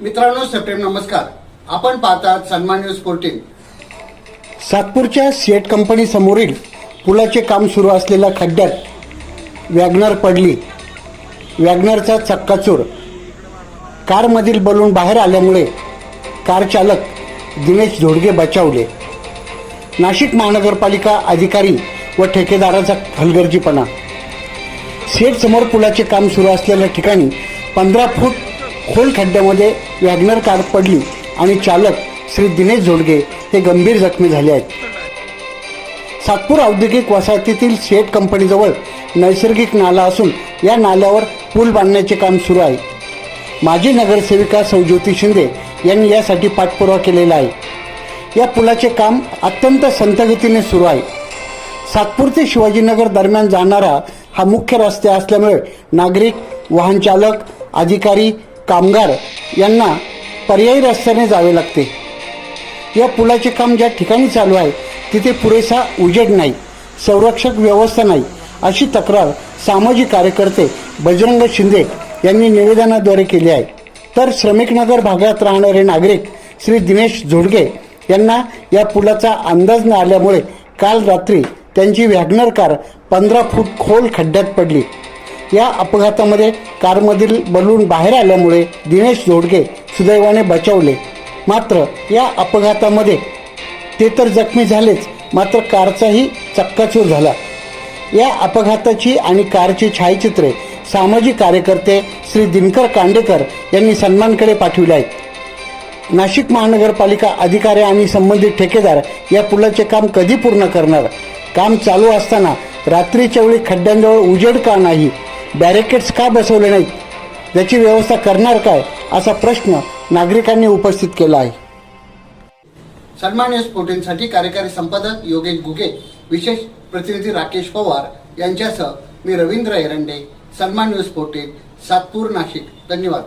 मित्रांनो सप्रेम नमस्कार. आपण पाहतात सन्मान न्यूज फोर्टीन सातपूरच्या सिएट कंपनी समोरील पुलाचे काम सुरू असलेल्या खड्ड्यात वॅगनर पडली. वॅगनरचा चक्काचूर. कारमधील बलून बाहेर आल्यामुळे कार चालक दिनेश झोडगे बचावले. नाशिक महानगरपालिका अधिकारी व ठेकेदाराचा हलगर्जीपणा. सेट समोर पुलाचे काम सुरू असलेल्या ठिकाणी पंधरा फूट खोल खड्ड्यामध्ये वॅगनर कार पडली आणि चालक श्री दिनेश झोडगे हे गंभीर जखमी झाले आहेत. सातपूर औद्योगिक वसाहतीतील शेट कंपनीजवळ नैसर्गिक नाला असून या नाल्यावर पूल बांधण्याचे काम सुरू आहे. माजी नगरसेविका सौज्योती शिंदे यांनी यासाठी पाठपुरावा केलेला आहे. या पुलाचे काम अत्यंत संथगतीने सुरू आहे. सातपूर ते शिवाजीनगर दरम्यान जाणारा हा मुख्य रस्ते असल्यामुळे नागरिक वाहनचालक अधिकारी कामगार यांना पर्यायी रस्त्याने जावे लागते. या पुलाचे काम ज्या ठिकाणी चालू आहे तिथे पुरेसा उजेड नाही संरक्षक व्यवस्था नाही अशी तक्रार सामाजिक कार्यकर्ते बजरंग शिंदे यांनी निवेदनाद्वारे केली आहे. तर श्रमिकनगर भागात राहणारे नागरिक श्री दिनेश झोडगे यांना या पुलाचा अंदाज न आल्यामुळे काल रात्री त्यांची वॅगनर कार पंधरा फूट खोल खड्ड्यात पडली. या अपघातामध्ये कारमधील बलून बाहेर आल्यामुळे दिनेश जोडगे सुदैवाने बचावले. मात्र या अपघातामध्ये ते तर जखमी झालेच मात्र कारचाही चक्काचूर झाला. या अपघाताची आणि कारची छायाचित्रे सामाजिक कार्यकर्ते श्री दिनकर कांडेकर यांनी सन्मानकडे पाठविले आहेत. नाशिक महानगरपालिका अधिकारी आणि संबंधित ठेकेदार या पुलाचे काम कधी पूर्ण करणार? काम चालू असताना रात्रीच्या वेळी खड्ड्यांजवळ उजेड का नाही? बॅरिकेड्स का बसवले नाहीत? याची व्यवस्था करणार काय? असा प्रश्न नागरिकांनी उपस्थित केला आहे. सन्मान न्यूज फोर्टीनसाठी कार्यकारी संपादक योगेश गुगे विशेष प्रतिनिधी राकेश पवार यांच्यासह मी रवींद्र एरंडे सन्मान न्यूज फोर्टीन सातपूर नाशिक. धन्यवाद.